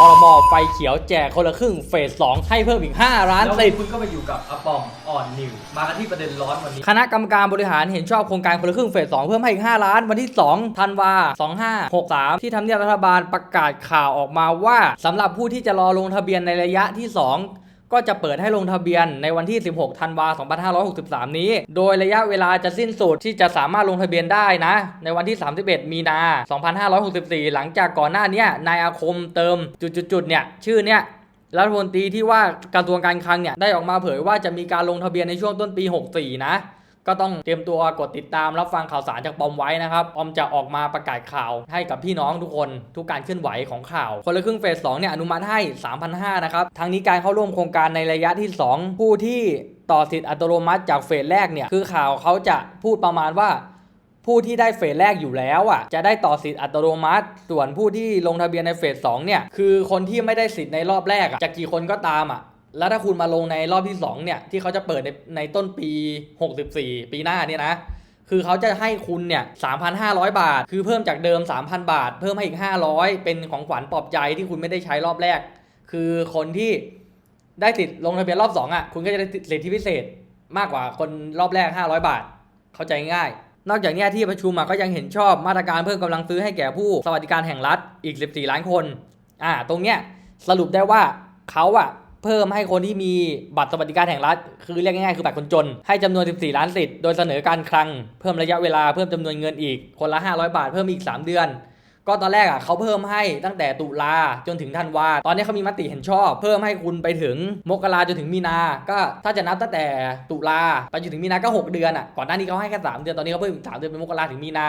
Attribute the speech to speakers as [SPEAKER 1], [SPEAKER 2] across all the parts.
[SPEAKER 1] พรบไฟเขียวแจกคนละครึ่งเฟส 2 ให้เพิ่มอีก 5 ล้าน
[SPEAKER 2] แล้ว
[SPEAKER 1] สิทธิ์
[SPEAKER 2] คุณก็มาอยู่กับอาปองอ่อนนิว มากันที่ประเด็นร้อนวันนี้
[SPEAKER 1] คณะกรรมการบริหารเห็นชอบโครงการคนละครึ่งเฟส 2 เพิ่มให้อีก 5 ล้าน วันที่ 2 ธันวา 2563 ที่ทำเนียบรัฐบาลประกาศข่าวออกมาว่าสำหรับผู้ที่จะรอลงทะเบียนในระยะที่ 2 ก็จะเปิดให้ลงทะเบียนในวันที่ 16 ธันวาคม 2563 นี้ โดยระยะเวลาจะสิ้นสุดที่จะสามารถลงทะเบียนได้นะ ในวันที่ 31 มีนา 2564 หลังจากก่อนหน้านี้นายอาคมเติมจุดๆๆเนี่ยชื่อเนี่ยรัฐมนตรีที่ว่ากระทรวงการคลังเนี่ยได้ออกมาเผยว่าจะมีการลงทะเบียนในช่วงต้นปี 64 นะ ก็ต้องเตรียมตัวกดติดตามรับฟังข่าวสารจากปอมไว้นะครับปอมจะออกมาประกาศข่าวให้กับพี่น้องทุกคนทุกการเคลื่อนไหวของข่าว คนละครึ่งเฟส2เนี่ยอนุมัติให้ 3,500นะครับทางนี้การเข้าร่วมโครงการในระยะที่ 2 ผู้ที่ต่อสิทธิ์อัตโนมัติจากเฟสแรกเนี่ยคือข่าวเขาจะพูดประมาณว่าผู้ที่ได้เฟสแรกอยู่แล้วอะจะได้ต่อสิทธิ์อัตโนมัติ ส่วนผู้ที่ลงทะเบียนในเฟสสองเนี่ยคือคนที่ไม่ได้สิทธิ์ในรอบแรกอะจะกี่คนก็ตามอะ แล้วถ้าคุณมาลงในรอบที่สองเนี่ย ที่เขาจะเปิดในในต้นปี 64 ปีหน้าเนี่ยนะ คือเขาจะให้คุณเนี่ย 3,500 บาท คือเพิ่มจากเดิม 3,000 บาท เพิ่มให้อีก 500 เป็นของขวัญปลอบใจที่คุณไม่ได้ใช้รอบแรก คือคนที่ได้สิทธิ์ลงทะเบียนรอบ 2อะ คุณก็จะได้สิทธิพิเศษมากกว่าคนรอบแรก 500 บาท เข้าใจง่าย นอกจากนี้ที่ประชุมก็ยังเห็นชอบมาตรการเพิ่มกำลังซื้อให้แก่ผู้สวัสดิการแห่งรัฐอีก 14 ล้านคน อ่า ตรงเนี้ยสรุปได้ว่าเขาอะ เพิ่มให้คนที่มีบัตรสวัสดิการแห่งรัฐ คือเรียกง่ายๆคือบัตรคนจน ให้จำนวน 14 ล้านสิทธิ์ โดยเสนอการคลัง เพิ่มระยะเวลาเพิ่มจำนวนเงินอีก คนละ 500 บาทเพิ่มอีก 3 เดือน ก็ตอนแรกอะเขาเพิ่มให้ตั้งแต่ตุลาจนถึงธันวา ตอนนี้เขามีมติเห็นชอบ เพิ่มให้คุณไปถึงมกราจนถึงมีนา ก็ถ้าจะนับตั้งแต่ตุลาไปจนถึงมีนาก็ 6 เดือนอะ ก่อนหน้านี้เขาให้แค่3เดือน ตอนนี้เขาเพิ่มอีก3เดือนเป็นมกราถึงมีนา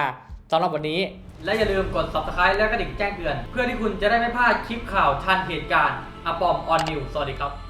[SPEAKER 1] สำหรับวันนี้
[SPEAKER 2] และอย่าลืมกด subscribe และกระดิ่งแจ้งเตือน เพื่อที่คุณจะได้ไม่พลาดคลิปข่าวทันเหตุการณ์อปอมออนนิวสวัสดีครับ